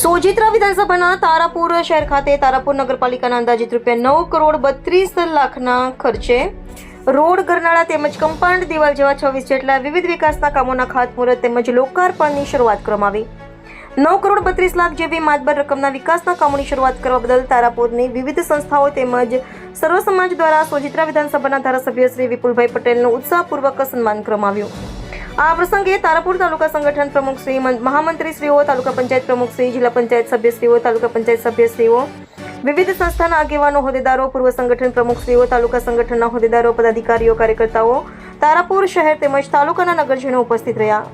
સોજિત્રા વિધાનસભાના તારાપુર શહેર ખાતે તારાપુર નગરપાલિકાના અંદાજિત રૂપિયા નવ કરોડ બત્રીસ લાખના ખર્ચે રોડ ગરનાળા તેમજ કમ્પાઉન્ડ દિવાલ જેવા છવ્વીસ જેટલા વિવિધ વિકાસના કામોના ખાતમુહૂર્ત તેમજ લોકાર્પણની શરૂઆત કરવામાં આવી. નવ કરોડ બત્રીસ લાખ જેવી માતબર રકમના વિકાસના કામોની શરૂઆત કરવા બદલ તારાપુરની વિવિધ સંસ્થાઓ તેમજ સર્વ સમાજ દ્વારા સોજિત્રા વિધાનસભાના ધારાસભ્ય શ્રી વિપુલભાઈ પટેલનું ઉત્સાહપૂર્વક સન્માન કરવામાં આવ્યું. આ પ્રસંગે તારાપુર તાલુકા સંગઠન પ્રમુખ શ્રી મહામંત્રી શ્રીઓ તાલુકા પંચાયત પ્રમુખ શ્રી, જિલ્લા પંચાયત સભ્યશ્રીઓ, તાલુકા પંચાયત સભ્યશ્રીઓ, વિવિધ સંસ્થાના આગેવાનો, હોદ્દેદારો, પૂર્વ સંગઠન પ્રમુખશ્રીઓ, તાલુકા સંગઠનના હોદ્દેદારો, પદાધિકારીઓ, કાર્યકર્તાઓ તારાપુર શહેર તેમજ તાલુકાના નગરજનો ઉપસ્થિત રહ્યા.